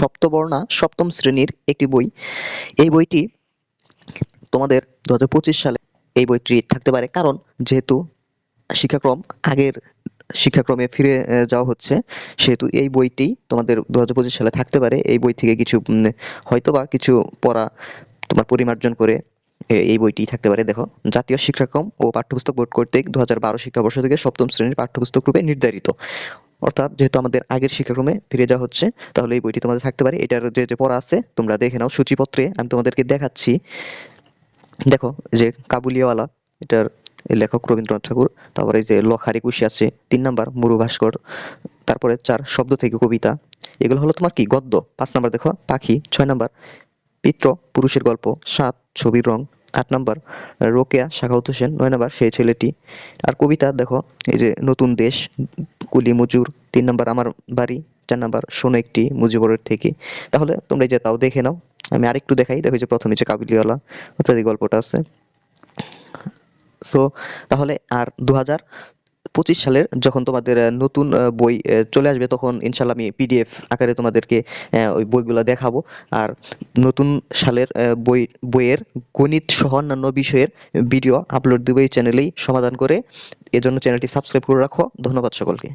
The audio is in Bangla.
সপ্তবর্ণা সপ্তম শ্রেণির একটি বই। এই বইটি তোমাদের দু হাজার পঁচিশ সালে এই বইটি থাকতে পারে। কারণ যেহেতু শিক্ষাক্রম আগের শিক্ষাক্রমে ফিরে যাওয়া হচ্ছে, সেহেতু এই বইটি তোমাদের দু হাজার পঁচিশ সালে থাকতে পারে। এই বই থেকে কিছু হয়তোবা কিছু পড়া তোমার পরিমার্জন করে এই বইটি থাকতে পারে। দেখো, জাতীয় শিক্ষাক্রম ও পাঠ্যপুস্তক বোর্ড কর্তৃক দু হাজার বারো শিক্ষাবর্ষ থেকে সপ্তম শ্রেণির পাঠ্যপুস্তক রূপে নির্ধারিত। অর্থাৎ যেহেতু আমাদের আগের শিক্ষাক্রমে ফিরে যাওয়া হচ্ছে, তাহলে এই বইটি তোমাদের থাকতে পারে। এটার যে যে পড়া আছে, তোমরা দেখে নাও সূচিপত্রে। আমি তোমাদেরকে দেখাচ্ছি। দেখো, যে কাবুলিওয়ালা, এটার লেখক রবীন্দ্রনাথ ঠাকুর, তারপরে যে লখারি কুশি আছে, তিন নাম্বার মুরু ভাস্কর, তারপরে চার শব্দ থেকে কবিতা। এগুলো হলো তোমার কি? গদ্য। পাঁচ নাম্বার দেখো, পাখি। ছয় নাম্বার, পিত্র, পুরুষের গল্প। সাত, ছবির রং। আট নম্বর, রোকেয়া শাখাউত হোসেন, নয় নাম্বার, সেই ছেলেটি। আর কবিতা, দেখো, এই যে নতুন দেশ, কুলি, মজুর, তিন নম্বর, আমার বাড়ি, চার নাম্বার, শোনো একটি মুজিবরের থেকে। তাহলে তোমরা এই যে তাও দেখে নাও, আমি আরেকটু দেখাই, দেখো যে প্রথমে যে কাবিলিওয়ালা অর্থাৎ এই গল্পটা আছে। সো তাহলে আর দু হাজার পঁচিশ সালের যখন তোমাদের নতুন বই চলে আসবে, তখন ইনশাল্লাহ আমি পিডিএফ আকারে তোমাদেরকে ওই বইগুলো দেখাবো। আর নতুন সালের বই, বইয়ের গণিত সহ অন্যান্য বিষয়ের ভিডিও আপলোড দেবো এই চ্যানেলেই সমাধান করে। এজন্য চ্যানেলটি সাবস্ক্রাইব করে রাখো। ধন্যবাদ সকলকে।